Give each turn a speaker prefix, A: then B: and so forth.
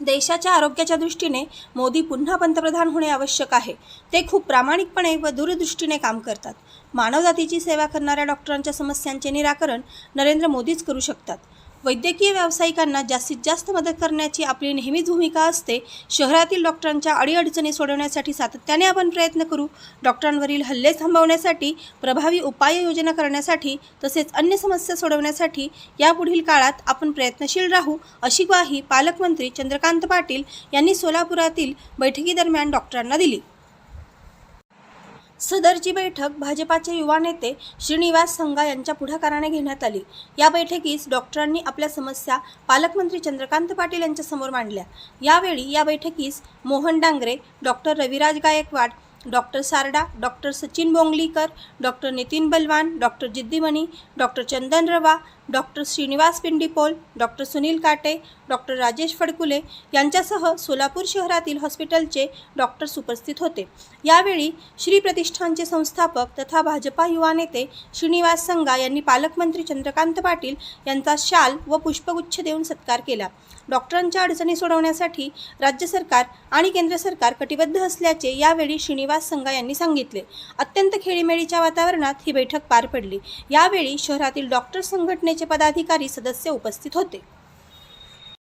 A: देशाच्या आरोग्याच्या दृष्टीने मोदी पुन्हा पंतप्रधान होणे आवश्यक आहे. ते खूप प्रामाणिकपणे व दूरदृष्टीने काम करतात. मानवजातीची सेवा करणाऱ्या डॉक्टरांच्या समस्यांचे निराकरण नरेंद्र मोदीच करू शकतात. वैद्यकीय व्यावसायिकांना जास्तीत जास्त मदत करण्याची आपली नेहमीच भूमिका असते. शहरातील डॉक्टरांच्या अडीअडचणी सोडवण्यासाठी सातत्याने आपण प्रयत्न करू. डॉक्टरांवरील हल्ले थांबवण्यासाठी प्रभावी उपाययोजना करण्यासाठी तसेच अन्य समस्या सोडवण्यासाठी यापुढील काळात आपण प्रयत्नशील राहू अशी ग्वाही पालकमंत्री चंद्रकांत पाटील यांनी सोलापुरातील बैठकीदरम्यान डॉक्टरांना दिली. सदरची बैठक भाजपाचे युवा नेते श्रीनिवास संघा यांच्या पुढाकाराने घेण्यात आली. या बैठकीस डॉक्टरांनी आपल्या समस्या पालकमंत्री चंद्रकांत पाटील यांच्यासमोर मांडल्या. यावेळी या बैठकीस Mohan Dangre doctor Raviraj Gaikwad doctor Sarda doctor Sachin Bonglikar doctor Nitin Balwan doctor Jiddimani doctor Chandan Rawa doctor Shrinivas Pindipol doctor Sunil Kate doctor Rajesh Phadkule यांच्यासह सोलापूर शहरातील हॉस्पिटलचे डॉक्टर्स उपस्थित होते. यावेळी श्री प्रतिष्ठानचे संस्थापक तथा भाजपा युवा नेते श्रीनिवास संगा यांनी पालकमंत्री चंद्रकांत पाटील यांचा शाल व पुष्पगुच्छ देऊन सत्कार केला. डॉक्टरांच्या अडचणी सोडवण्यासाठी राज्य सरकार आणि केंद्र सरकार कटिबद्ध असल्याचे यावेळी श्रीनिवास संगा यांनी सांगितले. अत्यंत खेळीमेळीच्या वातावरणात ही बैठक पार पडली. यावेळी शहरातील डॉक्टर संघटने संस्थेचे पदाधिकारी सदस्य उपस्थित होते.